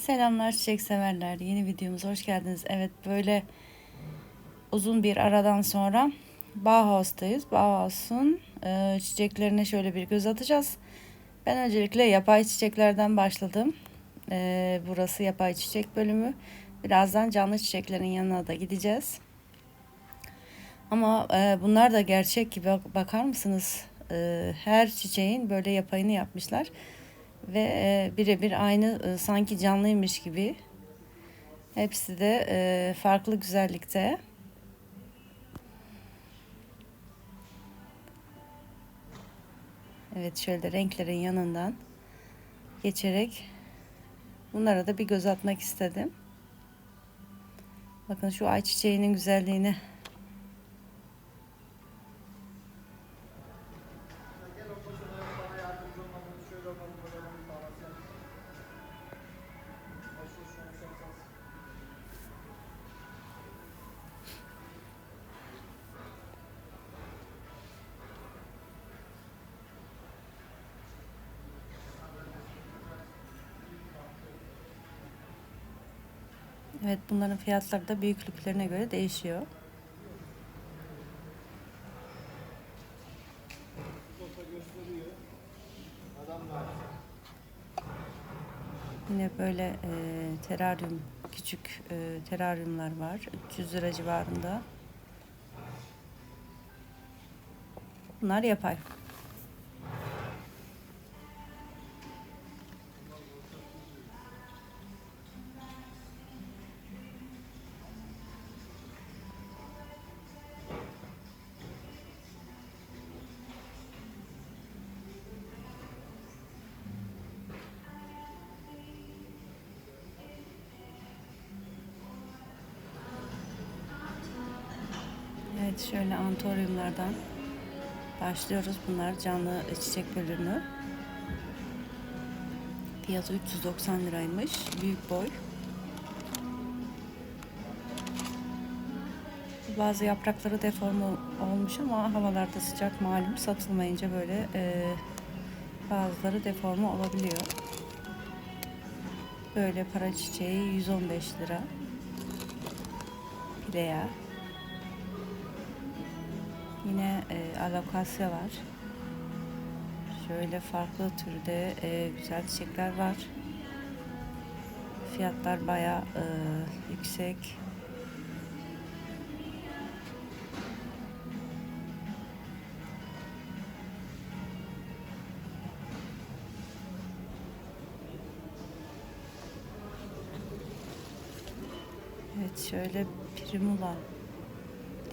Selamlar çiçek severler. Yeni videomuza hoş geldiniz. Evet böyle uzun bir aradan sonra Bauhaus'tayız. Bauhaus'un e, çiçeklerine şöyle bir göz atacağız. Ben öncelikle yapay çiçeklerden başladım. E, burası yapay çiçek bölümü. Birazdan canlı çiçeklerin yanına da gideceğiz. Ama e, bunlar da gerçek gibi bakar mısınız? E, her çiçeğin böyle yapayını yapmışlar ve e, birebir aynı e, sanki canlıymış gibi. Hepsi de e, farklı güzellikte. Evet şöyle renklerin yanından geçerek bunlara da bir göz atmak istedim. Bakın şu ayçiçeğinin güzelliğini Evet bunların fiyatları da büyüklüklerine göre değişiyor. Yine böyle e, teraryum küçük e, teraryumlar var. 300 lira civarında. Bunlar yapay. Şöyle antoryumlardan başlıyoruz. Bunlar canlı çiçek bölümü. Fiyatı 390 liraymış. Büyük boy. Bazı yaprakları deforme olmuş ama havalarda sıcak malum satılmayınca böyle e, bazıları deforme olabiliyor. Böyle para çiçeği 115 lira. Pilea. Yine e, alokasya var. Şöyle farklı türde e, güzel çiçekler var. Fiyatlar baya e, yüksek. Evet şöyle primula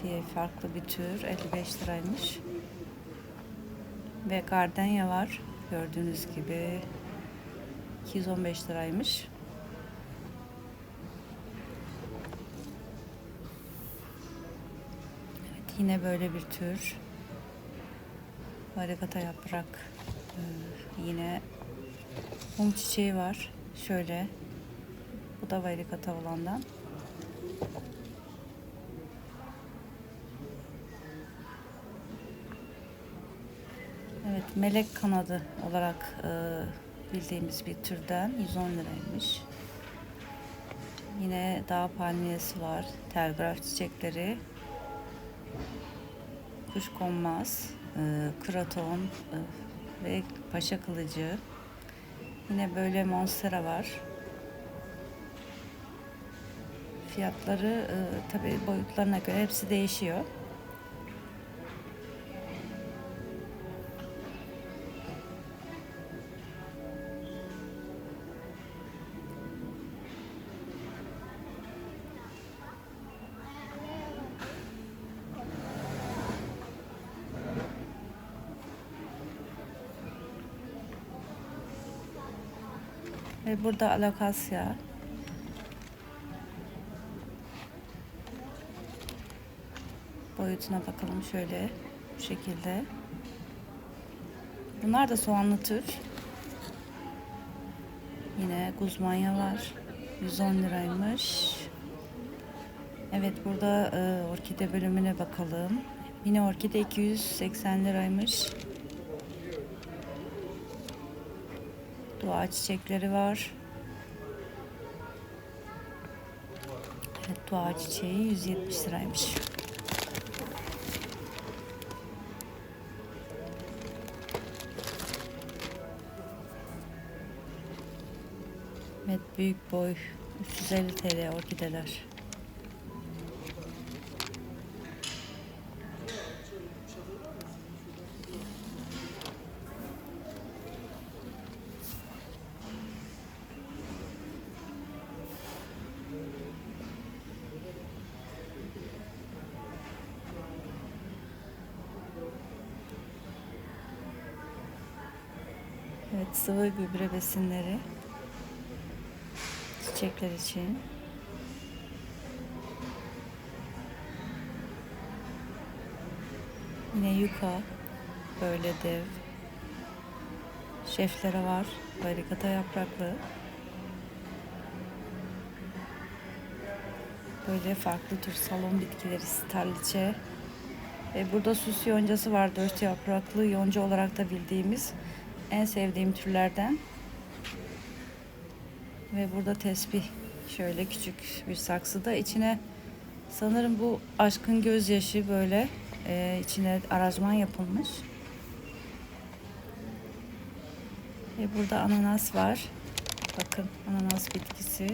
diye farklı bir tür 55 liraymış. Ve gardenya var. Gördüğünüz gibi 215 liraymış. Evet, yine böyle bir tür. Varigata yaprak. Ee, yine mum çiçeği var. Şöyle. Bu da varigata olandan. Evet, melek kanadı olarak e, bildiğimiz bir türden 110 liraymış. Yine dağ palmiyesi var, telgraf çiçekleri, kuşkonmaz, e, kraton e, ve paşa kılıcı. Yine böyle monstera var. Fiyatları e, tabi boyutlarına göre hepsi değişiyor. Burada alakasya. Boyutuna bakalım şöyle bu şekilde. Bunlar da soğanlı tür. Yine guzmanya var. 110 liraymış. Evet burada e, orkide bölümüne bakalım. Yine orkide 280 liraymış. Dua çiçekleri var. Evet, dua çiçeği 170 liraymış. Evet, büyük boy 350 TL orkideler. Evet sıvı gübre besinleri çiçekler için. Yine yuka böyle dev şeflere var. Barikata yapraklı. Böyle farklı tür salon bitkileri, starliçe. Ve burada süs yoncası var. Dört yapraklı yonca olarak da bildiğimiz en sevdiğim türlerden. Ve burada tesbih şöyle küçük bir saksıda içine sanırım bu aşkın gözyaşı böyle e, içine aranjman yapılmış. Ve burada ananas var. Bakın ananas bitkisi.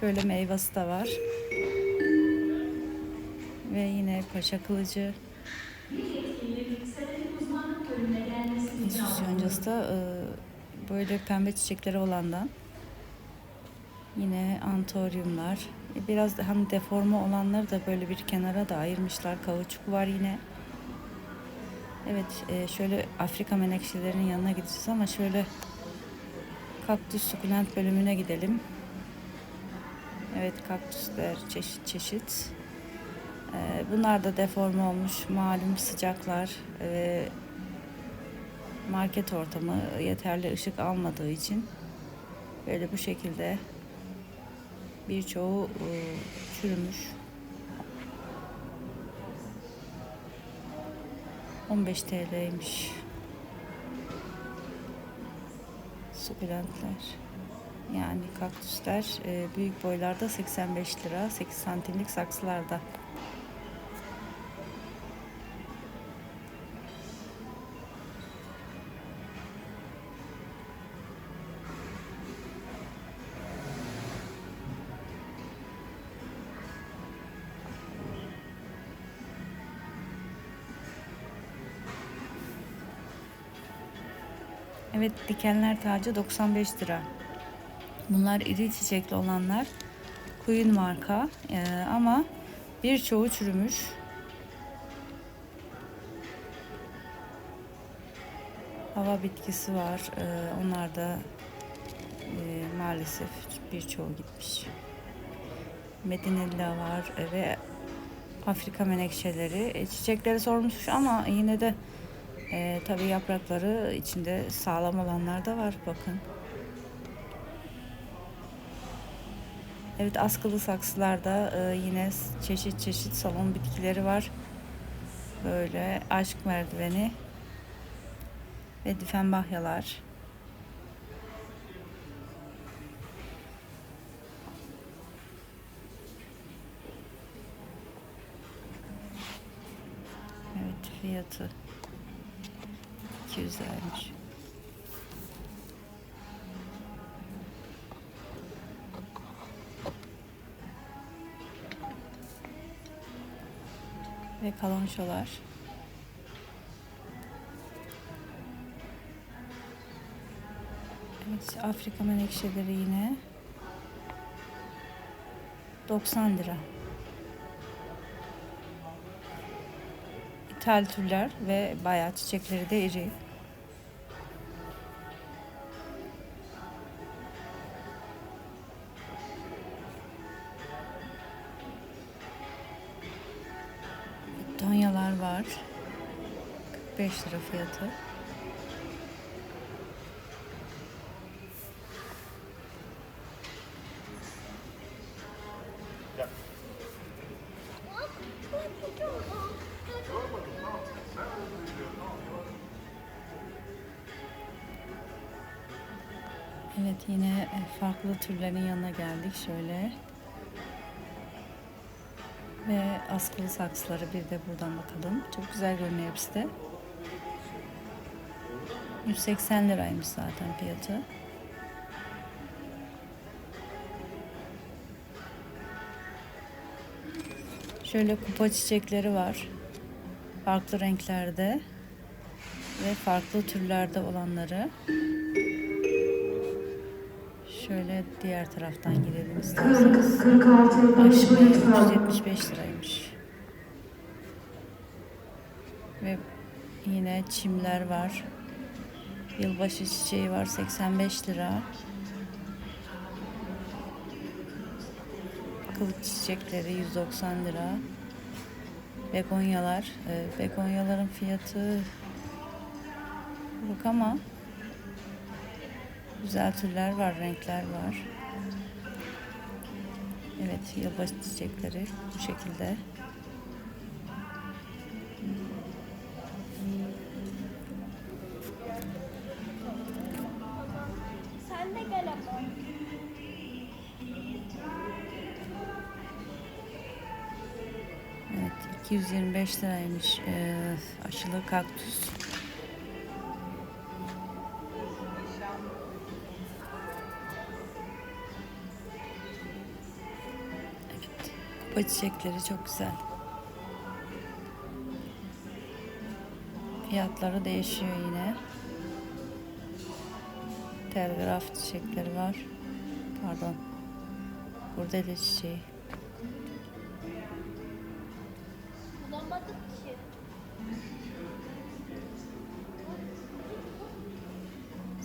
Şöyle meyvesi de var. Ve yine paşa kılıcı. Süs yoncası da e, böyle pembe çiçekleri olandan. Yine antoryumlar. E, Biraz hani deforme olanları da böyle bir kenara da ayırmışlar. Kauçuk var yine. Evet e, şöyle Afrika menekşelerinin yanına gideceğiz ama şöyle kaktüs sukulent bölümüne gidelim. Evet kaktüsler çeşit çeşit. Bunlar da deforme olmuş. Malum sıcaklar ve market ortamı yeterli ışık almadığı için böyle bu şekilde birçoğu e, çürümüş. 15 TL'ymiş. Sukulentler. Yani kaktüsler e, büyük boylarda 85 lira. 8 santimlik saksılarda. Evet dikenler tacı 95 lira. Bunlar iri çiçekli olanlar. Queen marka Ee, ama birçoğu çürümüş. Hava bitkisi var. Ee, onlar da e, maalesef birçoğu gitmiş. Medinella var e, ve Afrika menekşeleri. E, çiçekleri sormuş ama yine de e, tabii yaprakları içinde sağlam olanlar da var. Bakın. Evet askılı saksılarda e, yine çeşit çeşit salon bitkileri var. Böyle aşk merdiveni ve difenbahyalar. Evet fiyatı 200 liraymış. Ve kalonşolar. Evet, Afrika menekşeleri yine 90 lira. İthal türler ve bayağı çiçekleri de iri. Tonyalar var. 45 lira fiyatı. Evet yine e, farklı türlerin yanına geldik şöyle. Askılı saksıları bir de buradan bakalım. Çok güzel görünüyor hepsi de. 180 liraymış zaten fiyatı. Şöyle kupa çiçekleri var. Farklı renklerde ve farklı türlerde olanları. Şöyle diğer taraftan gidelim isterseniz. 40, 46, 5 Aşmaya lütfen. 375 liraymış. Ve yine çimler var. Yılbaşı çiçeği var 85 lira. Kılıç çiçekleri 190 lira. Begonyalar. e, Begonyaların fiyatı yok ama güzel türler var, renkler var. Evet, yılbaşı çiçekleri bu şekilde. 225 liraymış e, aşılı kaktüs. Evet, kupa çiçekleri çok güzel. Fiyatları değişiyor yine. Telgraf çiçekleri var. Pardon. Burada da çiçeği.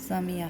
Samia